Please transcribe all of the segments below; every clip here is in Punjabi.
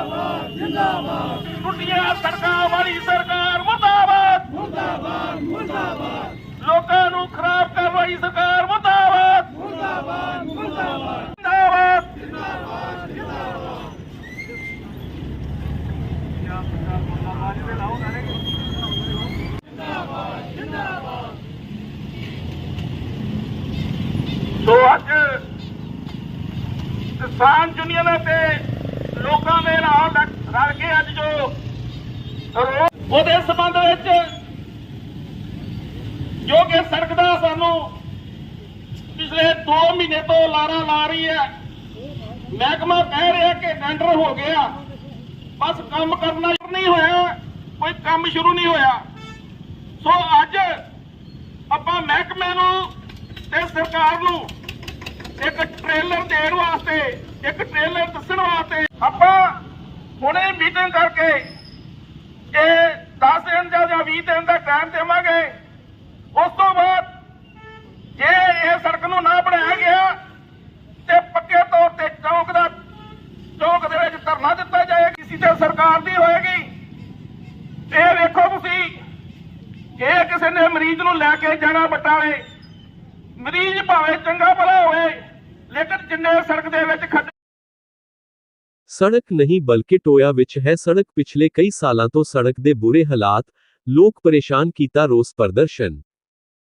ਜਿੰਦਾਬਾਦ ਜਿੰਦਾਬਾਦ। ਟੁੱਟੀਆਂ ਸੜਕਾਂ ਵਾਲੀ ਸਰਕਾਰ ਮੁਰਦਾਬਾਦ। ਮੁਰਦਾਬਾਦ ਮੁਰਦਾਬਾਦ। ਲੋਕਾਂ ਨੂੰ ਖਰਾਬ ਕਰਨ ਵਾਲੀ ਸਰਕਾਰ ਮੁਰਦਾਬਾਦ। ਮੁਰਦਾਬਾਦ ਮੁਰਦਾਬਾਦ। ਜਿੰਦਾਬਾਦ ਸੋ ਅੱਜ ਕਿਸਾਨ ਯੂਨੀਅਨਾਂ ਤੇ ਲੋਕਾਂ ਦੇ ਨਾਲ ਲੱਗ- ਰਲ ਕੇ ਅੱਜ ਜੋ ਉਹਦੇ ਸੰਬੰਧ ਵਿੱਚ ਜੋ ਕਿ ਸੜਕ ਦਾ ਸਾਨੂੰ ਪਿਛਲੇ 2 ਮਹੀਨੇ ਤੋਂ ਲਾਰਾ ਲਾ ਰਹੀ ਹੈ। ਮਹਿਕਮਾ ਕਹਿ ਰਿਹਾ ਕਿ ਟੈਂਡਰ ਹੋ ਗਿਆ। ਬਸ ਕੰਮ ਕਰਨਾ ਨਹੀਂ ਹੋਇਆ, ਕੋਈ ਕੰਮ ਸ਼ੁਰੂ ਨਹੀਂ ਹੋਇਆ। ਸੋ ਅੱਜ ਆਪਾਂ ਮਹਿਕਮੇ ਨੂੰ ਤੇ ਸਰਕਾਰ ਨੂੰ ਇੱਕ ਟ੍ਰੇਲਰ ਦੇਣ ਵਾਸਤੇ ਇੱਕ ਟ੍ਰੇਲਰ ਦੱਸਣ ਵਾਸਤੇ ਆਪਾਂ ਹੁਣੇ ਮੀਟਿੰਗ ਕਰਕੇ ਇਹ 10 ਦਿਨ ਜਾਂ ਜਾਂ 20 ਦਿਨ ਦਾ ਟਾਈਮ ਦੇਵਾਂਗੇ। ਉਸ ਤੋਂ ਬਾਅਦ ਜੇ ਇਹ ਸੜਕ ਨੂੰ ਨਾ ਬਣਾਇਆ ਗਿਆ ਤੇ ਪੱਕੇ ਤੌਰ ਤੇ ਚੌਕ ਦਾ ਚੌਕ ਦੇ ਵਿੱਚ ਧਰਨਾ ਦਿੱਤਾ ਜਾਏਗਾ। ਕਿਸੇ ਤੇ ਸਰਕਾਰ ਦੀ ਹੋਏਗੀ। ਇਹ ਵੇਖੋ ਤੁਸੀਂ ਇਹ ਕਿਸੇ ਨੇ ਮਰੀਜ਼ ਨੂੰ ਲੈ ਕੇ ਜਾਣਾ ਬਟਾਲੇ, ਮਰੀਜ਼ ਭਾਵੇਂ ਚੰਗਾ ਭਲਾ ਹੋਵੇ, ਲੇਕਿਨ ਜਿੰਨੇ ਸੜਕ ਦੇ ਵਿੱਚ ਖੱਡ ਸੜਕ ਨਹੀਂ ਬਲਕਿ ਟੋਇਆ ਵਿੱਚ ਹੈ। ਸੜਕ ਪਿਛਲੇ ਕਈ ਸਾਲਾਂ ਤੋਂ ਸੜਕ ਦੇ ਬੁਰੇ ਹਾਲਾਤ, ਲੋਕ ਪਰੇਸ਼ਾਨ ਕੀਤਾ ਰੋਸ ਪ੍ਰਦਰਸ਼ਨ।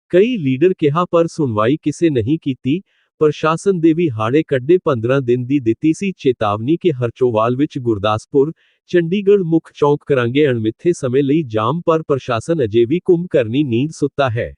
ਕਈ ਲੀਡਰ ਕਿਹਾ, ਪਰ ਸੁਣਵਾਈ ਕਿਸੇ ਨਹੀਂ ਕੀਤੀ। ਪ੍ਰਸ਼ਾਸਨ ਦੇ ਵੀ ਹਾੜੇ ਕੱਢੇ 15 ਦਿਨ ਦੀ ਦਿੱਤੀ ਸੀ ਚੇਤਾਵਨੀ ਕਿ ਹਰਚੋਵਾਲ ਵਿੱਚ ਗੁਰਦਾਸਪੁਰ, ਚੰਡੀਗੜ੍ਹ ਮੁੱਖ ਚੌਂਕ ਕਰਾਂਗੇ ਅਣਮਿੱਥੇ ਸਮੇਂ ਲਈ ਜਾਮ। ਪਰ ਪ੍ਰਸ਼ਾਸਨ ਅਜੇ ਵੀ ਕੁੰਭ ਕਰਨੀ ਨੀਂਦ ਸੁੱਤਾ ਹੈ।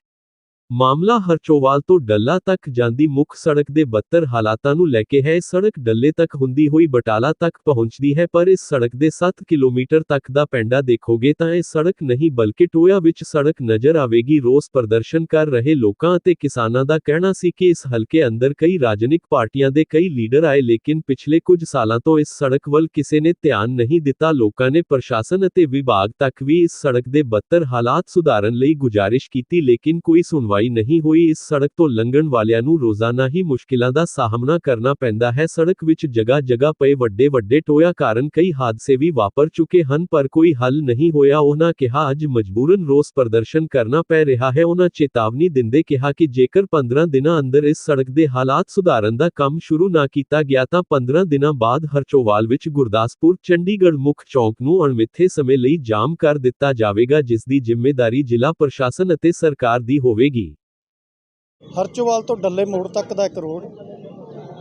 ਮਾਮਲਾ ਹਰਚੋਵਾਲ ਤੋਂ ਡੱਲਾ ਤੱਕ ਜਾਂਦੀ ਮੁੱਖ ਸੜਕ ਦੇ ਬੱਤਰ ਹਾਲਾਤਾਂ ਨੂੰ ਲੈ ਕੇ ਹੈ। ਸੜਕ ਡੱਲੇ ਤੱਕ ਹੁੰਦੀ ਹੋਈ ਬਟਾਲਾ ਤੱਕ ਪਹੁੰਚਦੀ ਹੈ, ਪਰ ਇਸ ਸੜਕ ਦੇ 7 ਕਿਲੋਮੀਟਰ ਤੱਕ ਦਾ ਪੈਂਡਾ ਦੇਖੋਗੇ ਤਾਂ ਇਹ ਸੜਕ ਨਹੀਂ ਬਲਕਿ ਟੋਇਆ ਵਿੱਚ ਸੜਕ ਨਜ਼ਰ ਆਵੇਗੀ। ਰੋਸ ਪ੍ਰਦਰਸ਼ਨ ਕਰ ਰਹੇ ਲੋਕਾਂ ਅਤੇ ਕਿਸਾਨਾਂ ਦਾ ਕਹਿਣਾ ਸੀ ਕਿ ਇਸ ਹਲਕੇ ਅੰਦਰ ਕਈ ਰਾਜਨੀਤਿਕ ਪਾਰਟੀਆਂ ਦੇ ਕਈ ਲੀਡਰ ਆਏ, ਲੇਕਿਨ ਪਿਛਲੇ ਕੁਝ ਸਾਲਾਂ ਤੋਂ ਇਸ ਸੜਕ ਵੱਲ ਕਿਸੇ ਨੇ ਧਿਆਨ ਨਹੀਂ ਦਿੱਤਾ। ਲੋਕਾਂ ਨੇ ਪ੍ਰਸ਼ਾਸਨ ਅਤੇ ਵਿਭਾਗ ਤੱਕ ਵੀ ਇਸ ਸੜਕ ਦੇ ਬੱਤਰ ਹਾਲਾਤ ਸੁਧਾਰਨ ਲਈ ਗੁਜ਼ਾਰਿਸ਼ ਕੀਤੀ, ਲੇਕਿਨ ਕੋਈ ਸੁਣਵਾਈ ਨਹੀਂ ਹੋਈ, ਇਸ ਸੜਕ ਤੋਂ ਲੰਘਣ ਵਾਲਿਆਂ ਨੂੰ ਰੋਜ਼ਾਨਾ ਹੀ ਮੁਸ਼ਕਿਲਾਂ ਦਾ ਸਾਹਮਣਾ ਕਰਨਾ ਪੈਂਦਾ ਹੈ। ਸੜਕ ਵਿੱਚ ਜਗ੍ਹਾ ਜਗ੍ਹਾ ਪਏ ਵੱਡੇ ਵੱਡੇ ਟੋਇਆ ਕਾਰਨ ਕਈ ਹਾਦਸੇ ਵੀ ਵਾਪਰ ਚੁੱਕੇ ਹਨ, ਪਰ ਕੋਈ ਹੱਲ ਨਹੀਂ ਹੋਇਆ। ਉਹਨਾਂ ਕਿਹਾ, ਅੱਜ ਮਜਬੂਰਨ ਰੋਸ ਪ੍ਰਦਰਸ਼ਨ ਕਰਨਾ ਪੈ ਰਿਹਾ ਹੈ। ਉਹਨਾਂ ਚੇਤਾਵਨੀ ਦਿੰਦੇ ਕਿਹਾ ਕਿ ਜੇਕਰ 15 ਦਿਨਾਂ ਅੰਦਰ ਇਸ ਸੜਕ ਦੇ ਹਾਲਾਤ ਸੁਧਾਰਨ ਦਾ ਕੰਮ ਸ਼ੁਰੂ ਨਾ ਕੀਤਾ ਗਿਆ ਤਾਂ 15 ਦਿਨਾਂ ਬਾਅਦ ਹਰਚੋਵਾਲ ਵਿੱਚ ਗੁਰਦਾਸਪੁਰ, ਚੰਡੀਗੜ੍ਹ ਮੁੱਖ ਚੌਂਕ ਨੂੰ ਅਣਮਿੱਥੇ ਸਮੇਂ ਲਈ ਜਾਮ ਕਰ ਦਿੱਤਾ ਜਾਵੇਗਾ, ਜਿਸ ਦੀ ਜ਼ਿੰਮੇਵਾਰੀ ਜ਼ਿਲ੍ਹਾ ਪ੍ਰਸ਼ਾਸਨ ਅਤੇ ਸਰਕਾਰ ਦੀ ਹੋਵੇਗੀ। ਹਰਚੋਵਾਲ ਤੋਂ ਡੱਲੇ ਮੋੜ ਤੱਕ ਦਾ ਇੱਕ ਰੋਡ,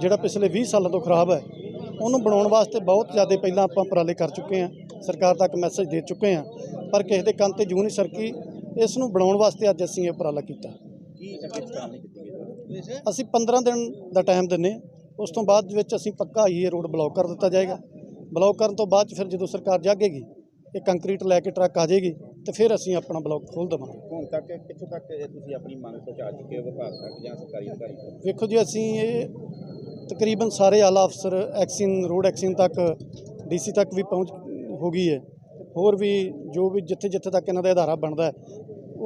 ਜਿਹੜਾ ਪਿਛਲੇ 20 ਸਾਲਾਂ ਤੋਂ ਖਰਾਬ ਹੈ, ਉਹਨੂੰ ਬਣਾਉਣ ਵਾਸਤੇ ਬਹੁਤ ਜ਼ਿਆਦਾ ਪਹਿਲਾਂ ਆਪਾਂ ਉਪਰਾਲੇ ਕਰ ਚੁੱਕੇ ਹਾਂ, ਸਰਕਾਰ ਤੱਕ ਮੈਸੇਜ ਦੇ ਚੁੱਕੇ ਹਾਂ, ਪਰ ਕਿਸੇ ਦੇ ਕੰਨ ਤੇ ਜੂੰ ਨਹੀਂ ਸਰਕੀ, ਇਸ ਨੂੰ ਬਣਾਉਣ ਵਾਸਤੇ ਅੱਜ ਅਸੀਂ ਇਹ ਉਪਰਾਲਾ ਕੀਤਾ ਅਸੀਂ 15 ਦਿਨ ਦਾ ਟਾਈਮ ਦਿੰਨੇ ਹਾਂ। ਉਸ ਤੋਂ ਬਾਅਦ ਵਿੱਚ ਅਸੀਂ ਪੱਕਾ ਹੀ ਇਹ ਰੋਡ ਬਲੌਕ ਕਰ ਦਿੱਤਾ ਜਾਏਗਾ ਬਲੌਕ ਕਰਨ ਤੋਂ ਬਾਅਦ 'ਚ ਫਿਰ ਜਦੋਂ ਸਰਕਾਰ ਜਾਗੇਗੀ, ਇਹ ਕੰਕਰੀਟ ਲੈ ਕੇ ਟਰੱਕ ਆ ਜਾਏਗੀ ਤੇ ਫਿਰ ਅਸੀਂ ਆਪਣਾ ਬਲੌਕ ਖੋਲ ਦੇਵਾਂਗੇ। ਹੁਣ ਤੱਕ ਕਿੱਥੋਂ ਤੱਕ ਇਹ ਤੁਸੀਂ ਆਪਣੀ ਮੰਗ ਪਹੁੰਚਾ ਚੁੱਕੇ ਹੋ ਵਿਭਾਗ ਤੱਕ ਜਾਂ ਸਰਕਾਰੀ ਅਧਿਕਾਰੀ ਤੱਕ? ਵੇਖੋ ਜੀ ਅਸੀਂ ਇਹ ਤਕਰੀਬਨ ਸਾਰੇ ਆਲਾ ਅਫਸਰ ਐਕਸ਼ਨ ਰੋਡ ਐਕਸ਼ਨ ਤੱਕ ਡੀਸੀ ਤੱਕ ਵੀ ਪਹੁੰਚ ਹੋ ਗਈ ਹੈ। ਹੋਰ ਵੀ ਜੋ ਵੀ ਜਿੱਥੇ ਜਿੱਥੇ ਤੱਕ ਇਹਨਾਂ ਦਾ ਅਧਾਰਾ ਬਣਦਾ ਹੈ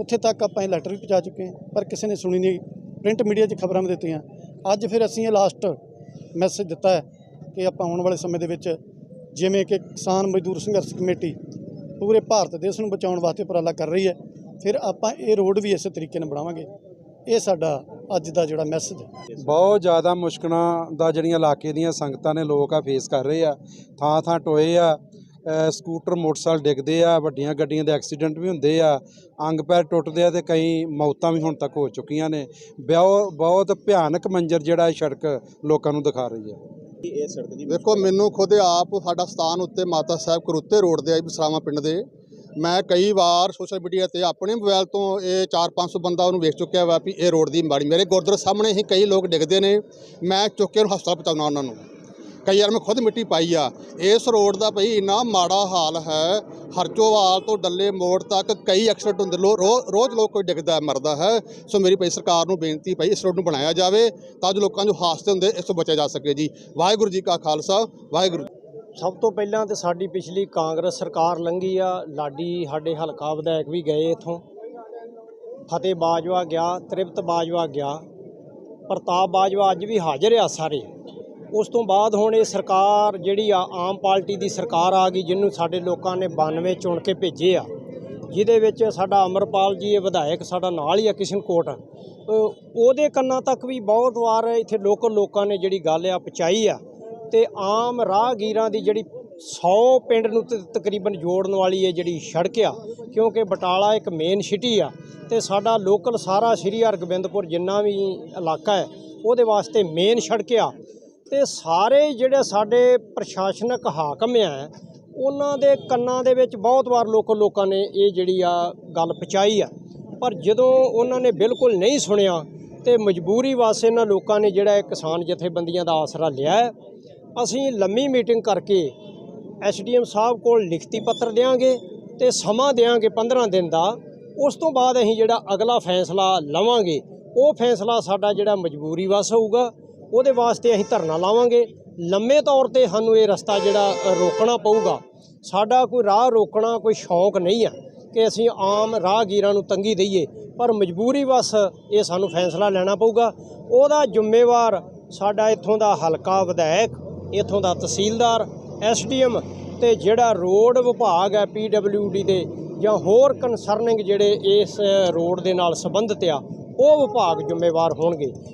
ਉੱਥੇ ਤੱਕ ਆਪਾਂ ਇਹ ਲੈਟਰ ਵੀ ਪਹੁੰਚਾ ਚੁੱਕੇ ਹਾਂ। ਪਰ ਕਿਸੇ ਨੇ ਸੁਣੀ ਨਹੀਂ ਪ੍ਰਿੰਟ ਮੀਡੀਆ 'ਚ ਖਬਰਾਂ ਵੀ ਦਿੱਤੀਆਂ। ਅੱਜ ਫਿਰ ਅਸੀਂ ਇਹ ਲਾਸਟ ਮੈਸੇਜ ਦਿੱਤਾ ਹੈ ਕਿ ਆਪਾਂ ਆਉਣ ਵਾਲੇ ਸਮੇਂ ਦੇ ਵਿੱਚ ਜਿਵੇਂ ਕਿ ਕਿਸਾਨ ਮਜ਼ਦੂਰ ਸੰਘਰਸ਼ ਕਮੇਟੀ ਪੂਰੇ ਭਾਰਤ ਦੇਸ਼ ਨੂੰ ਬਚਾਉਣ ਵਾਸਤੇ ਉਪਰਾਲਾ ਕਰ ਰਹੀ ਹੈ। ਫਿਰ ਆਪਾਂ ਇਹ ਰੋਡ ਵੀ ਇਸੇ ਤਰੀਕੇ ਨਾਲ ਬਣਾਵਾਂਗੇ। ਇਹ ਸਾਡਾ ਅੱਜ ਦਾ ਜਿਹੜਾ ਮੈਸੇਜ ਹੈ। ਬਹੁਤ ਜ਼ਿਆਦਾ ਮੁਸ਼ਕਲਾਂ ਦਾ ਜਿਹੜੀਆਂ ਇਲਾਕੇ ਦੀਆਂ ਸੰਗਤਾਂ ਨੇ ਲੋਕ ਆ ਫੇਸ ਕਰ ਰਹੇ ਆ। ਥਾਂ ਥਾਂ ਟੋਏ ਆ ਸਕੂਟਰ, ਮੋਟਰਸਾਈਕਲ ਡਿੱਗਦੇ ਆ, ਵੱਡੀਆਂ ਗੱਡੀਆਂ ਦੇ ਐਕਸੀਡੈਂਟ ਵੀ ਹੁੰਦੇ ਆ। ਅੰਗ ਪੈਰ ਟੁੱਟਦੇ ਆ ਤੇ ਕਈ ਮੌਤਾਂ ਵੀ ਹੁਣ ਤੱਕ ਹੋ ਚੁੱਕੀਆਂ ਨੇ। ਬਹੁਤ ਬਹੁਤ ਭਿਆਨਕ ਮੰਜ਼ਰ ਜਿਹੜਾ ਇਹ ਸੜਕ ਲੋਕਾਂ ਨੂੰ ਦਿਖਾ ਰਹੀ ਹੈ। ਇਹ ਸੜਕ ਦੀ ਵੇਖੋ ਮੈਨੂੰ ਖੁਦ ਆਪ ਸਾਡਾ ਸਥਾਨ ਉੱਤੇ ਮਾਤਾ ਸਾਹਿਬ ਕਰੁੱਤੇ ਰੋਡ ਦੇ ਆ ਬਸਰਾਵਾਂ ਪਿੰਡ ਦੇ। ਮੈਂ ਕਈ ਵਾਰ ਸੋਸ਼ਲ ਮੀਡੀਆ ਤੇ ਆਪਣੇ ਮੋਬਾਈਲ ਤੋਂ ਇਹ 4-500 ਬੰਦਾ ਉਹਨੂੰ ਵੇਖ ਚੁੱਕਿਆ ਵਾ ਵੀ ਇਹ ਰੋਡ ਦੀ ਮਾੜੀ ਮੇਰੇ ਗੁਰਦੁਆਰੇ ਸਾਹਮਣੇ ਹੀ ਕਈ ਲੋਕ ਡਿੱਗਦੇ ਨੇ। ਮੈਂ ਚੁੱਕ ਕੇ ਉਹਨੂੰ ਹਸਪਤਾਲ ਪਹੁੰਚਾਉਣਾ ਉਹਨਾਂ ਨੂੰ। ਕਈ ਵਾਰ ਮੈਂ ਖੁਦ ਮਿੱਟੀ ਪਾਈ ਆ। ਇਸ ਰੋਡ ਦਾ ਭਈ ਇੰਨਾ ਮਾੜਾ ਹਾਲ ਹੈ, ਹਰਚੋਵਾਲ ਤੋਂ ਡੱਲੇ ਮੋੜ ਤੱਕ ਕਈ ਐਕਸੀਡੈਂਟ ਹੁੰਦੇ, ਲੋ- ਰੋ- ਰੋਜ਼ ਲੋਕ ਕੋਈ ਡਿੱਗਦਾ, ਮਰਦਾ ਹੈ। ਸੋ ਮੇਰੀ ਭਈ ਸਰਕਾਰ ਨੂੰ ਬੇਨਤੀ ਭਈ ਇਸ ਰੋਡ ਨੂੰ ਬਣਾਇਆ ਜਾਵੇ, ਤਾਂ ਜੋ ਲੋਕਾਂ ਨੂੰ ਹਾਦਸੇ ਹੁੰਦੇ, ਇਸ ਤੋਂ ਬਚਿਆ ਜਾ ਸਕੇ ਜੀ। ਵਾਹਿਗੁਰੂ ਜੀ ਕਾ ਖਾਲਸਾ, ਵਾਹਿਗੁਰੂ ਸਭ ਤੋਂ ਪਹਿਲਾਂ ਤੇ ਸਾਡੀ ਪਿਛਲੀ ਕਾਂਗਰਸ ਸਰਕਾਰ ਲੰਘੀ ਆ, ਲਾਡੀ ਸਾਡੇ ਹਲਕਾ ਵਿਧਾਇਕ ਵੀ ਗਏ ਇਥੋਂ। ਫਤਿਹ ਬਾਜਵਾ ਗਿਆ, ਤ੍ਰਿਪਤ ਬਾਜਵਾ ਗਿਆ, ਪ੍ਰਤਾਪ ਬਾਜਵਾ ਅੱਜ ਵੀ ਹਾਜ਼ਰ ਆ ਸਾਰੇ। ਉਸ ਤੋਂ ਬਾਅਦ ਹੁਣ ਇਹ ਸਰਕਾਰ ਜਿਹੜੀ ਆ, ਆਮ ਪਾਰਟੀ ਦੀ ਸਰਕਾਰ ਆ ਗਈ, ਜਿਹਨੂੰ ਸਾਡੇ ਲੋਕਾਂ ਨੇ 92 ਚੁਣ ਕੇ ਭੇਜੇ ਆ, ਜਿਹਦੇ ਵਿੱਚ ਸਾਡਾ ਅਮਰਪਾਲ ਜੀ, ਇਹ ਵਿਧਾਇਕ ਸਾਡਾ ਨਾਲ ਹੀ ਆ, ਕਿਸ਼ਨਕੋਟ। ਉਹਦੇ ਕੰਨਾਂ ਤੱਕ ਵੀ ਬਹੁਤ ਵਾਰ ਇੱਥੇ ਲੋਕਲ ਲੋਕਾਂ ਨੇ ਜਿਹੜੀ ਗੱਲ ਆ, ਪਹੁੰਚਾਈ ਆ, ਤੇ ਆਮ ਰਾਹਗੀਰਾਂ ਦੀ ਜਿਹੜੀ 100 ਪਿੰਡ ਨੂੰ ਤਕਰੀਬਨ ਜੋੜਨ ਵਾਲੀ ਇਹ ਜਿਹੜੀ ਸੜਕ ਆ, ਕਿਉਂਕਿ ਬਟਾਲਾ ਇੱਕ ਮੇਨ ਸਿਟੀ ਆ, ਤੇ ਸਾਡਾ ਲੋਕਲ ਸਾਰਾ ਸ਼੍ਰੀ ਹਰਗੋਬਿੰਦਪੁਰ ਜਿੰਨਾ ਵੀ ਇਲਾਕਾ ਹੈ, ਉਹਦੇ ਵਾਸਤੇ ਮੇਨ ਸੜਕ ਆ। ਤੇ ਸਾਰੇ ਜਿਹੜੇ ਸਾਡੇ ਪ੍ਰਸ਼ਾਸਨਿਕ ਹਾਕਮ ਆ, ਉਹਨਾਂ ਦੇ ਕੰਨਾਂ ਦੇ ਵਿੱਚ ਬਹੁਤ ਵਾਰ ਲੋਕਲ ਲੋਕਾਂ ਨੇ ਇਹ ਜਿਹੜੀ ਆ ਗੱਲ ਪਹੁੰਚਾਈ ਆ। ਪਰ ਜਦੋਂ ਉਹਨਾਂ ਨੇ ਬਿਲਕੁਲ ਨਹੀਂ ਸੁਣਿਆ ਤੇ ਮਜਬੂਰੀ ਵਾਸਤੇ ਇਹਨਾਂ ਲੋਕਾਂ ਨੇ ਜਿਹੜਾ ਇਹ ਕਿਸਾਨ ਜਥੇਬੰਦੀਆਂ ਦਾ ਆਸਰਾ ਲਿਆ ਅਸੀਂ ਲੰਮੀ ਮੀਟਿੰਗ ਕਰਕੇ ਐਸਡੀਐਮ ਸਾਹਿਬ ਕੋਲ ਲਿਖਤੀ ਪੱਤਰ ਦੇਵਾਂਗੇ ਤੇ ਸਮਾਂ ਦੇਵਾਂਗੇ 15 ਦਿਨ ਦਾ। ਉਸ ਤੋਂ ਬਾਅਦ ਅਸੀਂ ਜਿਹੜਾ ਅਗਲਾ ਫੈਸਲਾ ਲਵਾਂਗੇ, ਉਹ ਫੈਸਲਾ ਸਾਡਾ ਜਿਹੜਾ ਮਜਬੂਰੀ ਵਸ ਹੋਊਗਾ। ਉਹਦੇ ਵਾਸਤੇ ਅਸੀਂ ਧਰਨਾ ਲਾਵਾਂਗੇ। ਲੰਮੇ ਤੌਰ ਤੇ ਸਾਨੂੰ ਇਹ ਰਸਤਾ ਜਿਹੜਾ ਰੋਕਣਾ ਪਊਗਾ। ਸਾਡਾ ਕੋਈ ਰਾਹ ਰੋਕਣਾ ਕੋਈ ਸ਼ੌਂਕ ਨਹੀਂ ਆ ਕਿ ਅਸੀਂ ਆਮ ਰਾਹਗੀਰਾਂ ਨੂੰ ਤੰਗੀ ਦਈਏ। ਪਰ ਮਜਬੂਰੀ ਵਸ ਇਹ ਸਾਨੂੰ ਫੈਸਲਾ ਲੈਣਾ ਪਊਗਾ। ਉਹਦਾ ਜ਼ਿੰਮੇਵਾਰ ਸਾਡਾ ਇੱਥੋਂ ਦਾ ਹਲਕਾ ਵਿਧਾਇਕ, ਇੱਥੋਂ ਦਾ ਤਹਿਸੀਲਦਾਰ ਐਸਡੀਐਮ ਤੇ ਜਿਹੜਾ ਰੋਡ ਵਿਭਾਗ ਹੈ ਪੀਡਬਲਯੂਡੀ ਦੇ ਜਾਂ ਹੋਰ ਕਨਸਰਨਿੰਗ ਜਿਹੜੇ ਇਸ ਰੋਡ ਦੇ ਨਾਲ ਸੰਬੰਧਿਤ ਆ, ਉਹ ਵਿਭਾਗ ਜ਼ਿੰਮੇਵਾਰ ਹੋਣਗੇ।